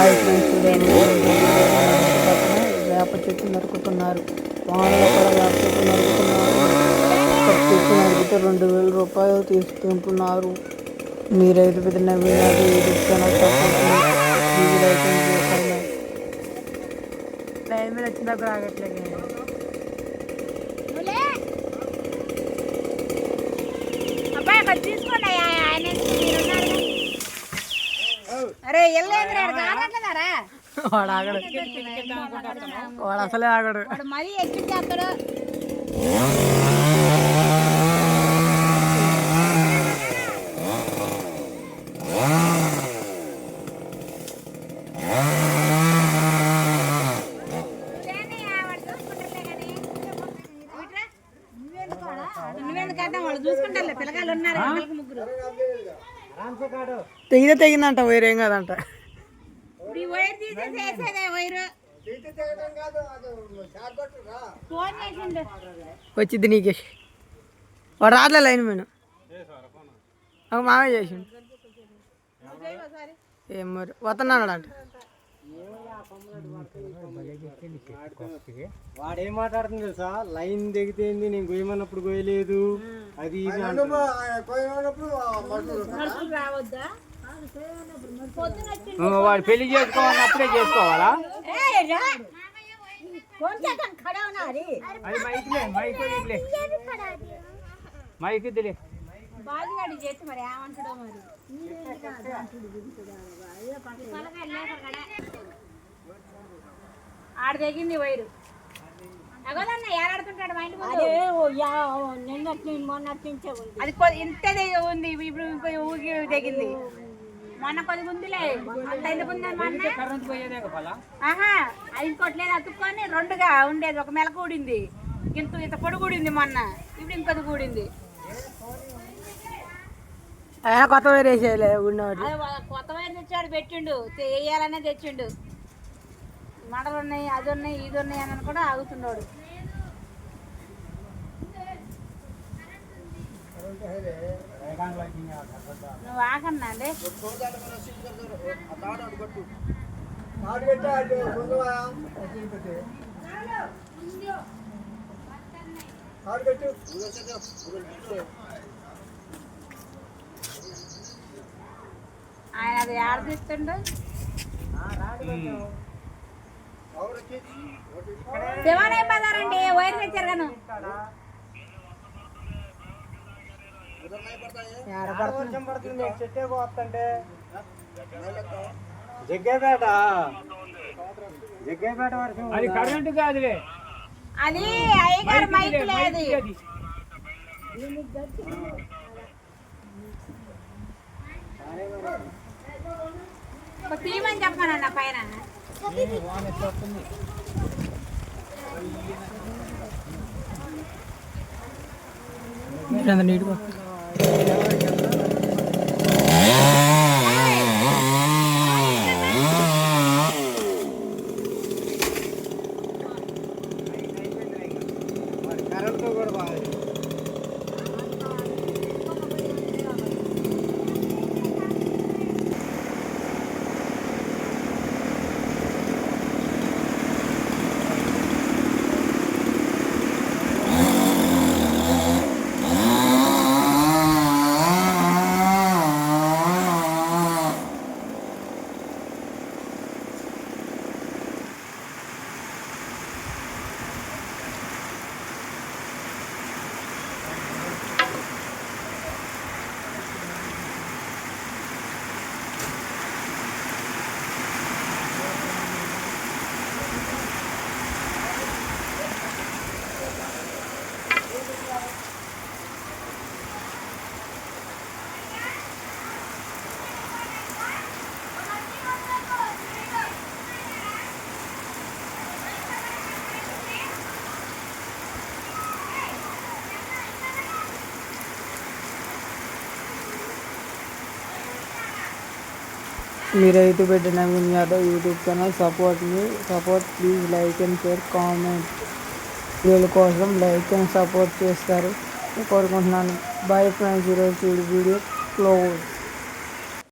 Hi friends వేప చెట్టు నరుకుతున్నారు వానలో కూడా వేప చెట్టు నరుకుతున్నారు ఒక చెట్టు నరికితే రెండు వేల రూపాయలు తీసుకుంటున్నారు మీరైతే పెద్ద నవ్వినది YouTube channel support please like and share చేయండి. టైం మీద వచ్చినప్పుడు రాగట్లేదు అబ్బాయి అక్కడ తీసుకోండి అయ్యా, ఆయన ఎందుకు మీరున్నారు కదా? అరే ఎల్లేదురా కాదంటున్నారా వాడు ఆగడు. వాడు అసలే ఆగడు. మరీ ఎక్కించేస్తాడు. తెగితే తెగిందంట వేరేం కాదంట. ఫోన్ చేసిండు. వచ్చింది నీకే. వాడు రాట్లే లైన్ మీద. ఒక మామే చేసిండు. ఏం మరి వస్తున్నాడు అంట వాడు ఏం మాట్లాడుతుంది తెలుసా? లైన్ దిగితేంది నేను గొయ్యమన్నప్పుడు గొయ్యలేదు. అది వాడు పెళ్ళి చేసుకోవాలన్నప్పుడే చేసుకోవాలా? అది మైక్లే మైక్ ఇట్లే. మైక్ ఇద్దులే బాలుగాడి చేతి మరి ఏమంటాడో మరి? ఆడ తెగింది వైరు. అది కొద్ది ఇంతదే ఉంది. ఇప్పుడు ఇంకో ఊగి తెగింది. మొన్న కొద్దిగా ఉందిలే అంత ఎందుకు ఆహా అది ఇంకోటి లేదు. అతుక్కొని రెండుగా ఉండేది. ఒక మెల కూడింది ఇంత ఇంత పొడి కూడింది మొన్న. ఇప్పుడు ఇంకొద్ది కూడింది కొత్త వేరే వేసేయలే ఉన్నవాడు కొత్త వైర్ తెచ్చాడు పెట్టిండు. వేయాలనే తెచ్చిండు. మడలు ఉన్నాయి అది ఉన్నాయి ఇది ఉన్నాయి అని కూడా ఆగుతున్నాడు. నువ్వు ఆగన్నా అండి. ఆయన అది ఆడ తీస్తుండు శివాలయం బజారండి వైర్ తెచ్చారు పడుతుంది? చెట్టే పోతుంటే జగ్గేపేట. జగ్గేపేట వర్షం అది కరెంట్ కాదులే. అది అయ్యగారు మైక్ లేదు ఒక తీయమని చెప్పానన్న పైన? నీట్గా. కరెంట్ కూడా బాగా మీరైతే పెట్టిన Naveen Yadav YouTube channel support me support please like and share comment. వీళ్ళ కోసం లైక్ అండ్ సపోర్ట్ చేస్తారు. కోరుకుంటున్నాను. బాయ్ ఫ్రెండ్స్ ఈరోజు వీడియో క్లోజ్.